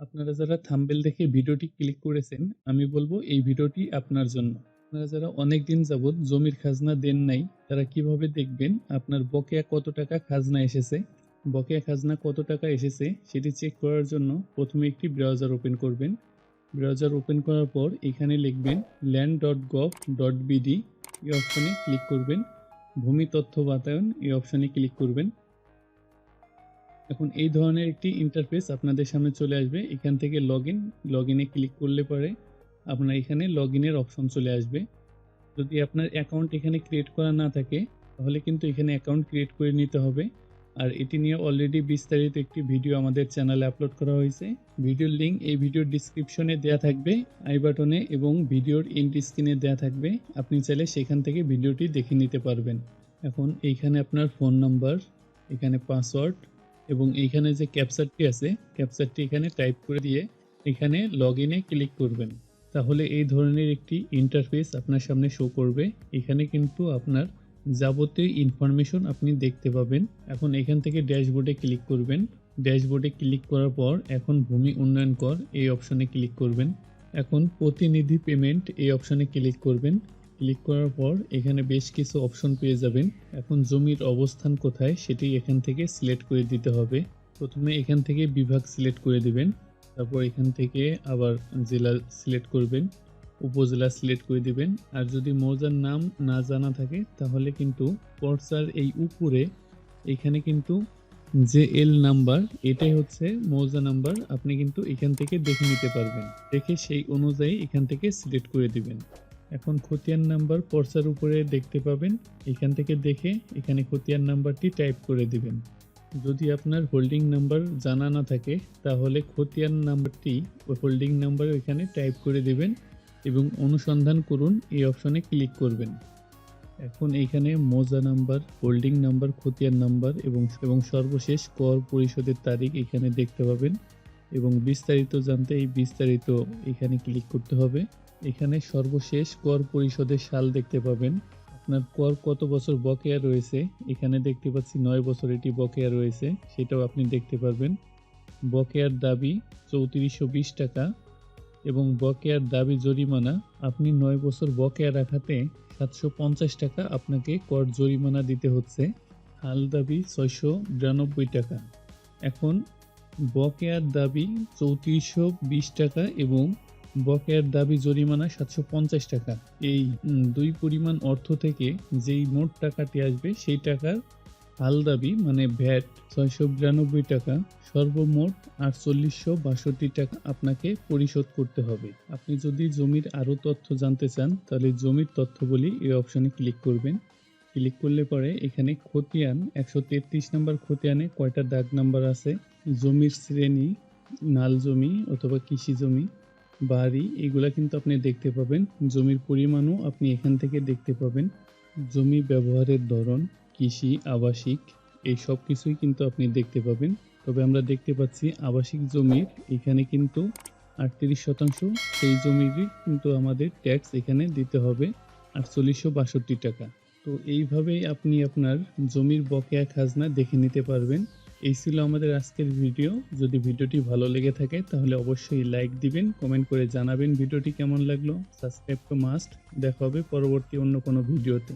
আপনারা যারা থাম্বনেল দেখে ভিডিওটি ক্লিক করেছেন, আমি বলব এই ভিডিওটি আপনার জন্য। আপনারা যারা অনেকদিন যাবৎ জমির খাজনা দেন নাই, তারা কীভাবে দেখবেন আপনার বকেয়া কত টাকা খাজনা এসেছে? বকেয়া খাজনা কত টাকা এসেছে সেটি চেক করার জন্য প্রথমে একটি ব্রাউজার ওপেন করবেন। ব্রাউজার ওপেন করার পর এখানে লিখবেন land dot gov dot BD এই অপশানে ক্লিক করবেন। ভূমি তথ্য বাতায়ন এই অপশানে ক্লিক করবেন। এখন এই ধরনের একটি ইন্টারফেস আপনাদের সামনে চলে আসবে। এখান থেকে লগ ইন লগ ইনে ক্লিক করলে পরে আপনার এখানে লগ ইনের অপশন চলে আসবে। যদি আপনার অ্যাকাউন্ট এখানে ক্রিয়েট করা না থাকে, তাহলে কিন্তু এখানে অ্যাকাউন্ট ক্রিয়েট করে নিতে হবে। আর এটি নিয়ে অলরেডি বিস্তারিত একটি ভিডিও আমাদের চ্যানেলে আপলোড করা হয়েছে। ভিডিওর লিঙ্ক এই ভিডিওর ডিসক্রিপশনে দেওয়া থাকবে, আই বাটনে এবং ভিডিওর এন্ড স্ক্রিনে দেওয়া থাকবে। আপনি চাইলে সেখান থেকে ভিডিওটি দেখে নিতে পারবেন। এখন এইখানে আপনার ফোন নাম্বার এখানে পাসওয়ার্ড এবং এইখানে যে ক্যাপচারটি আছে, ক্যাপচারটি এখানে টাইপ করে দিয়ে এখানে লগ ইনে ক্লিক করবেন। তাহলে এই ধরনের একটি ইন্টারফেস আপনার সামনে শো করবে। এখানে কিন্তু আপনার যাবতীয় ইনফরমেশন আপনি দেখতে পাবেন। এখন এখান থেকে ড্যাশবোর্ডে ক্লিক করবেন। ড্যাশবোর্ডে ক্লিক করার পর এখন ভূমি উন্নয়ন কর, এই অপশনে ক্লিক করবেন। এখন প্রতিনিধি পেমেন্ট এই অপশনে ক্লিক করবেন। ক্লিক করার পর এখানে বেশ কিছু অপশন পেয়ে যাবেন। এখন জমির অবস্থান কোথায় সেটি এখান থেকে সিলেক্ট করে দিতে হবে। প্রথমে এখান থেকে বিভাগ সিলেক্ট করে দিবেন। তারপর এখান থেকে আবার জেলা সিলেক্ট করবেন। উপজেলা সিলেক্ট করে দিবেন। আর যদি মৌজার নাম না জানা থাকে, তাহলে কিন্তু পর্চার এই উপরে এখানে কিন্তু যে এল নাম্বার, এটাই হচ্ছে মৌজা নাম্বার, আপনি কিন্তু এখান থেকে দেখে নিতে পারবেন। দেখে সেই অনুযায়ী এখান থেকে সিলেক্ট করে দিবেন। এখন খতিয়ান নাম্বার পর্চার উপরে দেখতে পাবেন। এখান থেকে দেখে এখানে খতিয়ান নাম্বারটি টাইপ করে দিবেন। যদি আপনার হোল্ডিং নাম্বার জানা না থাকে, তাহলে খতিয়ান নাম্বারটি ওই হোল্ডিং নাম্বার এখানে টাইপ করে দিবেন এবং অনুসন্ধান করুন, এই অপশনে ক্লিক করবেন। এখন এইখানে মোজা নাম্বার, হোল্ডিং নাম্বার, খতিয়ান নাম্বার এবং এবং সর্বশেষ কর পরিশোধের তারিখ এখানে দেখতে পাবেন। এবং বিস্তারিত জানতে এই বিস্তারিত এখানে ক্লিক করতে হবে। এখানে সর্বশেষ কর পরিশোধের সাল দেখতে পাবেন। আপনার কর কত বছর বকেয়া রয়েছে? এখানে দেখতে পাচ্ছি নয় বছর এটি বকেয়া রয়েছে, সেটাও আপনি দেখতে পারবেন। বকেয়ার দাবি চৌত্রিশশো বিশ টাকা এবং বকেয়ার দাবি জরিমানা, আপনি নয় বছর বকেয়া রাখাতে সাতশো পঞ্চাশ টাকা আপনাকে কর জরিমানা দিতে হচ্ছে। হাল দাবি ছয়শো বিরানব্বই টাকা। এখন বকেয়ার দাবি চৌত্রিশশো বিশ টাকা এবং বকেয়ার দাবি জরিমানা সাতশো পঞ্চাশ টাকা। এই দুই পরিমাণ অর্থ থেকে যেই মোট টাকাটি আসবে সেই টাকার হাল দাবি মানে ভ্যাট, ছয়শো বিরানব্বই টাকা। সর্বমোট আটচল্লিশশো বাষট্টি টাকা আপনাকে পরিশোধ করতে হবে। আপনি যদি জমির আরও তথ্য জানতে চান, তাহলে জমির তথ্যগুলি এই অপশনে ক্লিক করবেন। ক্লিক করলে পরে এখানে খতিয়ান, একশো তেত্রিশ নম্বর খতিয়ানে কয়টা দাগ নাম্বার আছে? জমির শ্রেণি, নাল জমি অথবা কৃষি জমি, বাড়ি, এগুলা কিন্তু আপনি দেখতে পাবেন। জমির পরিমাণও আপনি এখান থেকে দেখতে পাবেন। জমি ব্যবহারের ধরন, কৃষি, আবাসিক, এই সব কিছুই কিন্তু আপনি দেখতে পাবেন। তবে আমরা দেখতে পাচ্ছি আবাসিক জমির এখানে কিন্তু আটত্রিশ শতাংশ, সেই জমিরই কিন্তু আমাদের ট্যাক্স এখানে দিতে হবে, আটচল্লিশশো বাষট্টি টাকা। তো এইভাবেই আপনি আপনার জমির বকেয়া খাজনা দেখে নিতে পারবেন। এই ছিল আমাদের আজকের ভিডিও। যদি ভিডিওটি ভালো লেগে থাকে, তাহলে অবশ্যই লাইক দিবেন কমেন্ট করে জানাবেন ভিডিওটি কেমন লাগল। সাবস্ক্রাইব তো মাস্ট দেখা হবে পরবর্তী অন্য কোনো ভিডিওতে।